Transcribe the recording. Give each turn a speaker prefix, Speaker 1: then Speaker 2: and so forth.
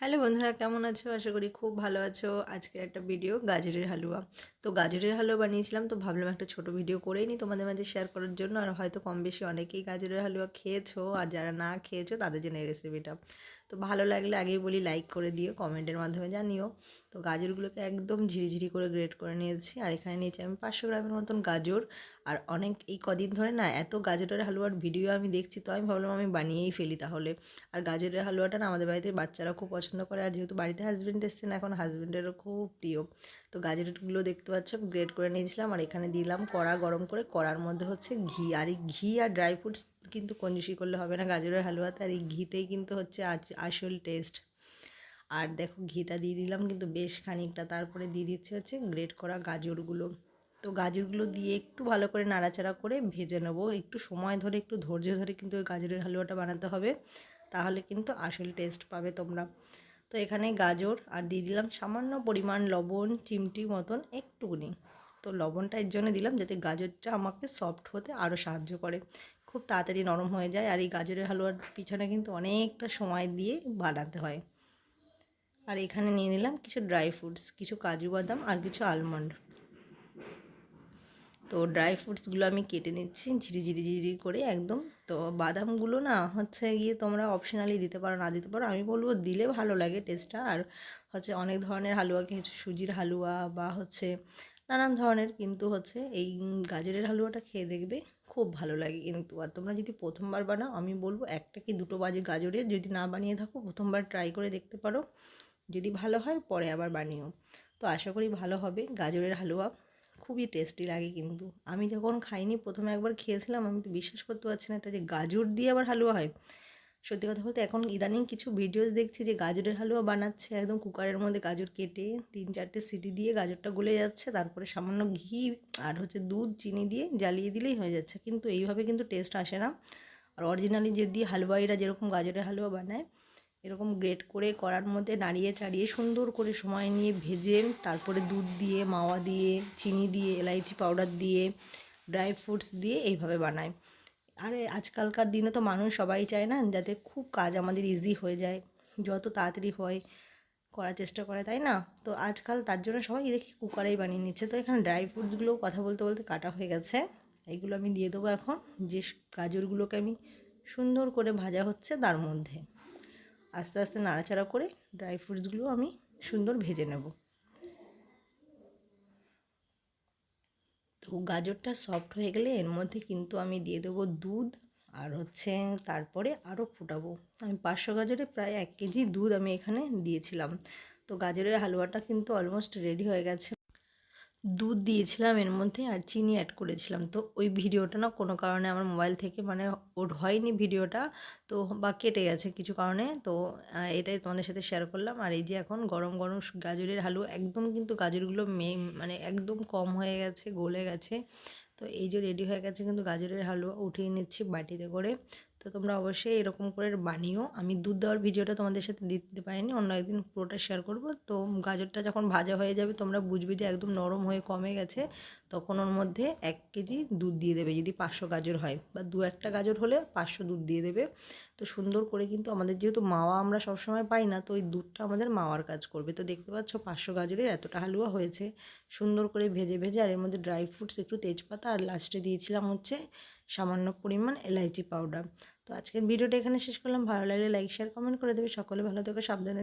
Speaker 1: Hello বন্ধুরা কেমন আছো? আশা করি খুব ভালো আছো। আজকে একটা ভিডিও গাজরের হালুয়া। তো গাজরের হালুয়া বানিয়েছিলাম, তো ভাবলাম একটা ছোট ভিডিও করেই নি তোমাদের মাঝে শেয়ার করার জন্য। আর হয়তো কম বেশি অনেকেই গাজরের হালুয়া খেয়েছো, আর যারা না খেয়েছো তাদের জন্য এই রেসিপিটা তো ভালো লাগলে আগেই বলি লাইক করে দিও কমেন্টের মাধ্যমে জানিও। তো গাজরগুলোকে একদম ঝিরিঝিরি করে গ্রেড করে নিয়েছি। আর এখানে নিয়েছি আমি পাঁচশো গ্রামের মতন গাজর। আর অনেক, এই কদিন ধরে না এত গাজরের হালুয়ার ভিডিও আমি দেখছি, তো আমি ভাবলাম আমি বানিয়েই ফেলি তাহলে। আর গাজরের হালুয়াটা না আমাদের বাড়িতে বাচ্চারা খুব পছন্দ করে, আর যেহেতু বাড়িতে হাজব্যান্ড এসছে না এখন হাজব্যান্ডেরও খুব প্রিয়। তো গাজরগুলো দেখতে পাচ্ছ গ্রেড করে নিয়েছিলাম আর এখানে দিলাম কড়া, গরম করে। কড়ার মধ্যে হচ্ছে ঘি। আর এই ঘি আর ড্রাই ফ্রুটস কিন্তু কঞ্জুসি করলে হবে না। গাজরের হালুয়াতে আর এই ঘিতেই কিন্তু হচ্ছে আসল টেস্ট আর দেখো, ঘিটা দিয়ে দিলাম কিন্তু বেশ খানিকটা। তারপরে দিয়ে দিচ্ছে হচ্ছে গ্রেড করা গাজরগুলো। তো গাজরগুলো দিয়ে একটু ভালো করে নাড়াচাড়া করে ভেজে নেব। একটু সময় ধরে, একটু ধৈর্য ধরে কিন্তু ওই গাজরের হালুয়াটা বানাতে হবে। তাহলে কিন্তু আসল টেস্ট পাবে তোমরা। তো এখানে গাজর আর দিয়ে দিলাম সামান্য পরিমাণ লবণ, চিমটি মতন একটুকুনি। তো লবণটা এর জন্য দিলাম যাতে গাজরটা আমাকে সফট হতে আরও সাহায্য করে। খুব তাড়াতাড়ি নরম হয়ে যায় আর এই গাজরের হালুয়ার পিছনে কিন্তু অনেকটা সময় দিয়ে বানাতে হয়। আর এখানে নিয়ে নিলাম কিছু ড্রাই ফ্রুটস কিছু কাজু বাদাম আর কিছু আলমন্ড তো ড্রাই ফ্রুটসগুলো আমি কেটে নিচ্ছি, ঝিরি ঝিরি ঝিরি করে একদম। তো বাদামগুলো না হচ্ছে গিয়ে তোমরা অপশনালি দিতে পারো, না দিতে পারো, আমি বলব দিলে ভালো লাগে টেস্টটা আর হচ্ছে অনেক ধরনের হালুয়া কিছু সুজির হালুয়া বা হচ্ছে নানান ধরনের কিন্তু হচ্ছে এই গাজরের হালুয়াটা খেয়ে দেখবে খুব ভালো লাগে কিন্তু। আর তোমরা যদি প্রথমবার বানাও, আমি বলব একটা কি দুটো বাজে গাজরের যদি না বানিয়ে থাকো, প্রথমবার ট্রাই করে দেখতে পারো। যদি ভালো হয় পরে আবার বানিও। তো আশা করি ভালো হবে গাজরের হালুয়া। খুবই টেস্টি লাগে কিন্তু। আমি যখন খাইনি, প্রথমে একবার খেয়েছিলাম, আমি তো বিশ্বাস করতে পারছি না, এটা যে গাজর দিয়ে আবার হালুয়া হয়। সত্যি কথা বলতে এখন ইদানিং কিছু ভিডিওস দেখছি যে গাজরের হালুয়া বানাচ্ছে, একদম কুকারের মধ্যে গাজর কেটে তিন চারটে সিটি দিয়ে গাজরটা গলে যাচ্ছে, তারপরে সামান্য ঘি আর হচ্ছে দুধ, চিনি দিয়ে জ্বালিয়ে দিলেই হয়ে যাচ্ছে। কিন্তু এইভাবে কিন্তু টেস্ট আসে না। আর অরিজিনালি যদি হালুয়াইরা যেরকম গাজরের হালুয়া বানায় এরকম গ্রেট করে করার মধ্যে নাড়িয়ে চাড়িয়ে সুন্দর করে সময় নিয়ে ভেজে তারপরে দুধ দিয়ে, মাওয়া দিয়ে, চিনি দিয়ে, এলাইচি পাউডার দিয়ে ড্রাই ফ্রুটস দিয়ে এইভাবে বানায়। আর আজকালকার দিনে তো মানুষ সবাই চায় না যাতে খুব কাজ আমাদের ইজি হয়ে যায়, যত তাড়াতাড়ি হয় করার চেষ্টা করে, তাই না? তো আজকাল তার জন্য সবাই দেখি কুকারেই বানিয়ে নিচ্ছে। তো এখানে ড্রাই ফ্রুটসগুলো কথা বলতে বলতে কাটা হয়ে গেছে। এইগুলো আমি দিয়ে দেবো এখন। যে গাজরগুলোকে আমি সুন্দর করে ভাজা হচ্ছে তার মধ্যে। আস্তে আস্তে নাড়াচাড়া করে ড্রাই ফ্রুটসগুলো আমি সুন্দর ভেজে নেব। তো গাজরটা সফট হয়ে গেলে এর মধ্যে কিন্তু আমি দিয়ে দেবো দুধ আর হচ্ছে তারপরে আরও ফুটাবো। আমি পাঁচশো গাজরে প্রায় এক কেজি দুধ আমি এখানে দিয়েছিলাম। তো গাজরের হালুয়াটা কিন্তু অলমোস্ট রেডি হয়ে গেছে। দুধ দিয়েছিলাম এর মধ্যে আর চিনি অ্যাড করেছিলাম। তো ওই ভিডিওটা না কোনো কারণে আমার মোবাইল থেকে মানে ওর হয়নি ভিডিওটা, তো বা কেটে গেছে কিছু কারণে। তো এটাই তোমাদের সাথে শেয়ার করলাম। আর এই যে এখন গরম গরম গাজরের হালুয়া একদম কিন্তু গাজরগুলো মে মানে একদম কম হয়ে গেছে, গলে গেছে। তো এই যে রেডি হয়ে গেছে কিন্তু গাজরের হালুয়া, উঠিয়ে নিচ্ছি বাটিতে করে। তো তোমরা অবশ্যই এরকম করে বানিও। আমি দুধ দেওয়ার ভিডিওটা তোমাদের সাথে দিতে পারিনি, অন্য একদিন পুরোটা শেয়ার করব। তো গাজরটা যখন ভাজা হয়ে যাবে, তোমরা বুঝবে যে একদম নরম হয়ে কমে গেছে। তখন ওর মধ্যে এক কেজি দুধ দিয়ে দেবে, যদি পাঁচশো গাজর হয় বা দু একটা গাজর হলে পাঁচশো দুধ দিয়ে দেবে। তো সুন্দর করে কিন্তু আমাদের যেহেতু মাওয়া আমরা সবসময় পাই না, তো ওই দুধটা আমাদের মাওয়ার কাজ করবে। তো দেখতে পাচ্ছ পাঁচশো গাজরের এতটা হালুয়া হয়েছে। সুন্দর করে ভেজে ভেজে আর এর মধ্যে ড্রাই ফ্রুটস একটু তেজপাতা আর লাস্টে দিয়েছিলাম হচ্ছে সামান্য পরিমাণ এলাইচি পাউডার তো আজকের ভিডিওটা এখানে শেষ করলাম। ভালো লাগলে লাইক শেয়ার কমেন্ট করে দেবে। সকলে ভালো থেকে, সাবধানে